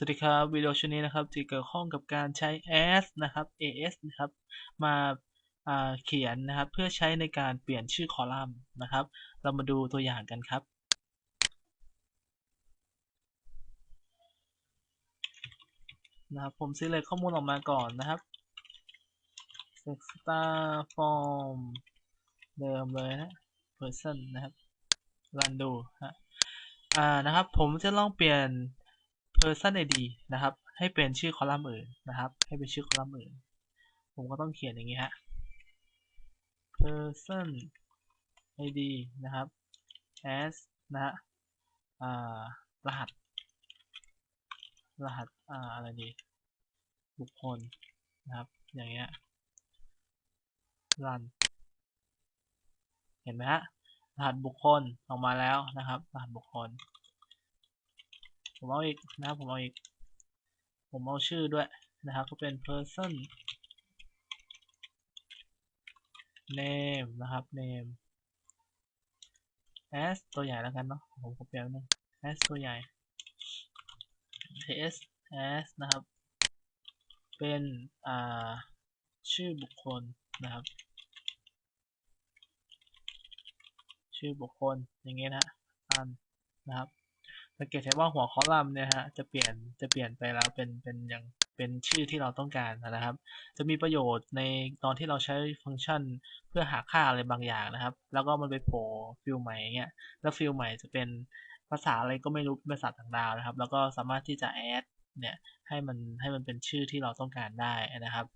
สวัสดีครับวิดีโอชุดนี้นะครับจะเกี่ยวข้องกับการใช้ as นะครับ as นะครับมาาเขียนนะครับเพื่อใช้ในการเปลี่ยนชื่อคอลัมน์นะครับ เรามาดูตัวอย่างกันครับ นะครับผม select ข้อมูลออกมาก่อนนะครับ select star form เดิมเลยนะ person นะครับรันดูฮะอ่านะครับผมจะลองเปลี่ยน person id นะครับ ให้เป็นชื่อคอลัมน์อื่นนะครับ ให้เป็นชื่อคอลัมน์อื่น ผมก็ต้องเขียนอย่างนี้ฮะ person id นะครับ as นะฮะรหัส รหัสออะไรดี บุคคลนะครับ อย่างเงี้ย run เห็นไหมฮะ รหัสบุคคลออกมาแล้วนะครับ รหัสบุคคล ผมเอาอีกนะครับผมเอาอีก ผมเอาชื่อด้วยนะครับก็เป็น person name นะครับ name as ตัวใหญ่แล้วกันเนาะผมขอเปลี่ยนนึง as ตัวใหญ่ s as นะครับ เป็นอ่าชื่อบุคคลนะครับ ชื่อบุคคลอย่างเงี้ยนะอันนะครับ สังเกตเห็นว่าหัวคอลัมน์เนี่ยฮะจะเปลี่ยนจะเปลี่ยนไปแล้วเป็นเป็นอย่างเป็นชื่อที่เราต้องการนะครับ จะมีประโยชน์ในตอนที่เราใช้ฟังก์ชันเพื่อหาค่าอะไรบางอย่างนะครับ แล้วก็มันไปโผล่ฟิลใหม่เงี้ยแล้วฟิลใหม่จะเป็นภาษาอะไรก็ไม่รู้ภาษาต่างดาวนะครับ แล้วก็สามารถที่จะแอดเนี่ยให้มันให้มันเป็นชื่อที่เราต้องการได้นะครับ